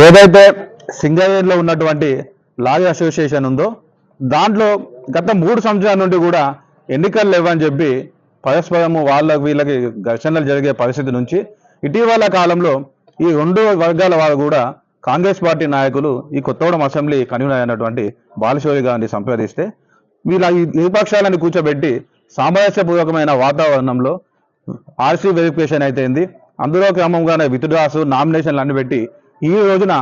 ఏదైతే సింగరేణిలో ఉన్నటువంటి లాయర్ అసోసియేషన్ ఉందో దాంట్లో గత మూడు సంవత్సరాల నుండి కూడా ఎన్నికలు లేవని చెప్పి పరస్పరము వాళ్ళకి వీళ్ళకి ఘర్షణలు జరిగే పరిస్థితి నుంచి ఇటీవల కాలంలో ఈ రెండు వర్గాల వారు కూడా కాంగ్రెస్ పార్టీ నాయకులు ఈ కొత్తగూడెం అసెంబ్లీ కన్వీనర్ అయినటువంటి బాలశౌరి గారిని సంప్రదిస్తే వీళ్ళ ఈ విపక్షాలను కూర్చోబెట్టి సామరస్యపూర్వకమైన వాతావరణంలో ఆర్సీ వెరిఫికేషన్ అయితేంది అందులో క్రమంగానే విత్డ్రాసు నామినేషన్లు అన్ని పెట్టి ఈ రోజున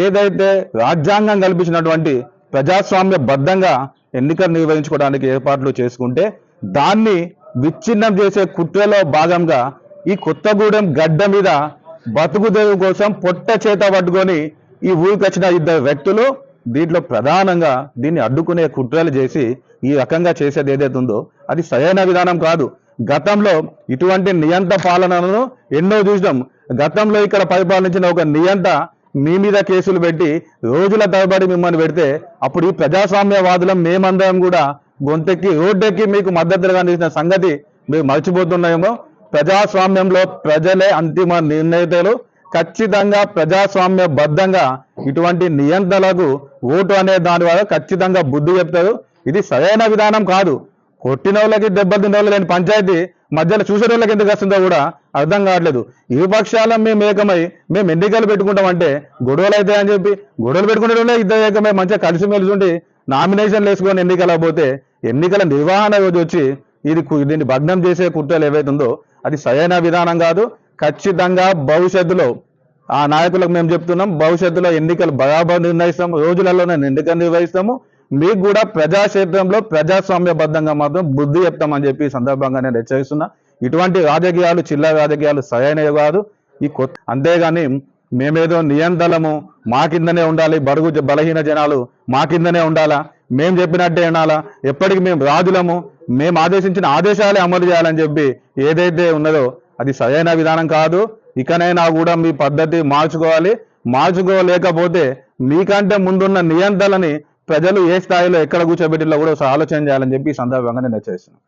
ఏదైతే రాజ్యాంగం కల్పించినటువంటి ప్రజాస్వామ్య బద్ధంగా ఎన్నికలు నిర్వహించుకోవడానికి ఏర్పాట్లు చేసుకుంటే దాన్ని విచ్ఛిన్నం చేసే కుట్రలో భాగంగా ఈ కొత్తగూడెం గడ్డ మీద బతుకుదేవి కోసం పొట్ట చేత పట్టుకొని ఈ ఊరికి వచ్చిన ఇద్దరు వ్యక్తులు దీంట్లో ప్రధానంగా దీన్ని అడ్డుకునే కుట్రలు చేసి ఈ రకంగా చేసేది ఏదైతే ఉందో అది సరైన విధానం కాదు. గతంలో ఇటువంటి నియంత పాలనను ఎన్నో చూసినాం. గతంలో ఇక్కడ పరిపాలించిన ఒక నియంత మీ మీద కేసులు పెట్టి రోజుల తరబడి మిమ్మల్ని పెడితే అప్పుడు ఈ ప్రజాస్వామ్యవాదులం మేమందరం కూడా గొంతెక్కి రోడ్డెక్కి మీకు మద్దతుగా నిలిచిన సంగతి మీరు మర్చిపోతున్నాయేమో. ప్రజాస్వామ్యంలో ప్రజలే అంతిమ నిర్ణయతలు ఖచ్చితంగా ప్రజాస్వామ్య బద్ధంగా ఇటువంటి నియంత్రణలకు ఓటు అనే దాని ద్వారా ఖచ్చితంగా బుద్ధి చెప్తారు. ఇది సరైన విధానం కాదు. కొట్టిన వాళ్ళకి దెబ్బలు తిన్న వాళ్ళు పంచాయతీ మధ్యలో చూసే వాళ్ళకి ఎందుకు వస్తుందో కూడా అర్థం కావట్లేదు. ఈ పక్షాల మేము ఏకమై మేము ఎన్నికలు పెట్టుకుంటామంటే గొడవలు అవుతాయని అని చెప్పి గొడవలు పెట్టుకునే వాళ్ళే ఇద్దరు ఏకమై మంచిగా కలిసిమెలిసి ఉండి నామినేషన్లు వేసుకొని ఎన్నికలు పోతే ఎన్నికల నిర్వహణ రోజు వచ్చి ఇది దీన్ని భగ్నం చేసే కుట్రలు ఏవైతుందో అది సరైన విధానం కాదు. ఖచ్చితంగా భవిష్యత్తులో ఆ నాయకులకు మేము చెప్తున్నాం భవిష్యత్తులో ఎన్నికలు బరాబర్ నిర్ణయిస్తాము. రోజులలోనే ఎన్నికలు నిర్వహిస్తాము. మీకు కూడా ప్రజాక్షేత్రంలో ప్రజాస్వామ్యబద్ధంగా మాత్రం బుద్ధి చెప్తామని చెప్పి సందర్భంగా నేను హెచ్చరిస్తున్నా. ఇటువంటి రాజకీయాలు చిల్లర రాజకీయాలు సరైనవి కాదు. ఈ కొత్త అంతేగాని మేమేదో నియంత్రణము మా కిందనే ఉండాలి బడుగు బలహీన జనాలు మా కిందనే ఉండాలా? మేము చెప్పినట్టే వినాలా ఎప్పటికి మేము రాజులము? మేము ఆదేశించిన ఆదేశాలే అమలు చేయాలని చెప్పి ఏదైతే ఉన్నదో అది సరైన విధానం కాదు. ఇకనైనా కూడా మీ పద్ధతి మార్చుకోవాలి. మార్చుకోలేకపోతే మీకంటే ముందున్న నియంత్రణని ప్రజలు ఏ స్థాయిలో ఎక్కడ కూర్చోబెట్టిలో కూడా ఒకసారి ఆలోచన చేయాలని చెప్పి ఈ సందర్భంగా నేను హెచ్చరిస్తున్నాను.